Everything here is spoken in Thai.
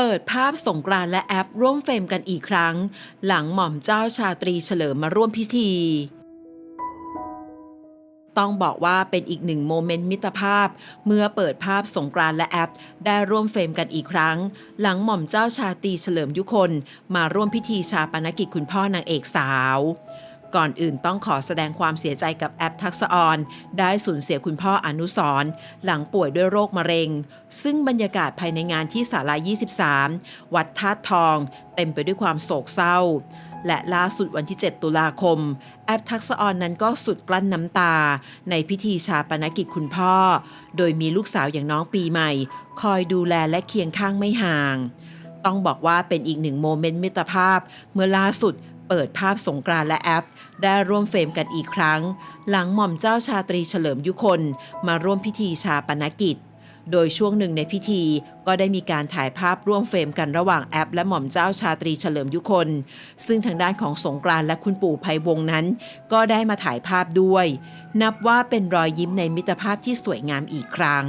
เปิดภาพสงกรานต์และแอปร่วมเฟรมกันอีกครั้ง หลังหม่อมเจ้าชาตรีเฉลิมมาร่วมพิธี ต้องบอกว่าเป็นอีกหนึ่งโมเมนต์มิตรภาพ เมื่อเปิดภาพสงกรานต์และแอป ได้ร่วมเฟรมกันอีกครั้ง หลังหม่อมเจ้าชาตรีเฉลิมยุคน มาร่วมพิธีชาปนกิจคุณพ่อนางเอกสาว ก่อนอื่นต้องขอแสดงความเสียใจกับแอปทักษออนได้สูญเสียคุณพ่ออนุสรหลังป่วยด้วยโรคมะเร็ง ซึ่งบรรยากาศภายในงานที่ศาลา 23 วัดธาตุทอง เต็มไปด้วยความโศกเศร้า และล่าสุดวันที่ 7 ตุลาคม แอปทักษออนนั้นก็สุดกลั้นน้ำตา ในพิธีชาปนกิจคุณพ่อ โดยมีลูกสาวอย่างน้องปีใหม่ คอยดูแลและเคียงข้างไม่ห่าง ต้องบอกว่าเป็นอีกหนึ่งโมเมนต์มิตรภาพ เมื่อล่าสุด เปิดภาพสงกรานและแอป ได้ร่วมเฟรมกันอีกครั้ง หลังหม่อมเจ้าชาตรีเฉลิมยุคน มาร่วมพิธีชาปนกิจ โดยช่วงหนึ่งในพิธีก็ได้มีการถ่ายภาพร่วมเฟรมกันระหว่างแอป และหม่อมเจ้าชาตรีเฉลิมยุคน ซึ่งทางด้านของสงกรานและคุณปู่ภัยวงนั้น ก็ได้มาถ่ายภาพด้วย นับว่าเป็นรอยยิ้มในมิตรภาพที่สวยงามอีกครั้ง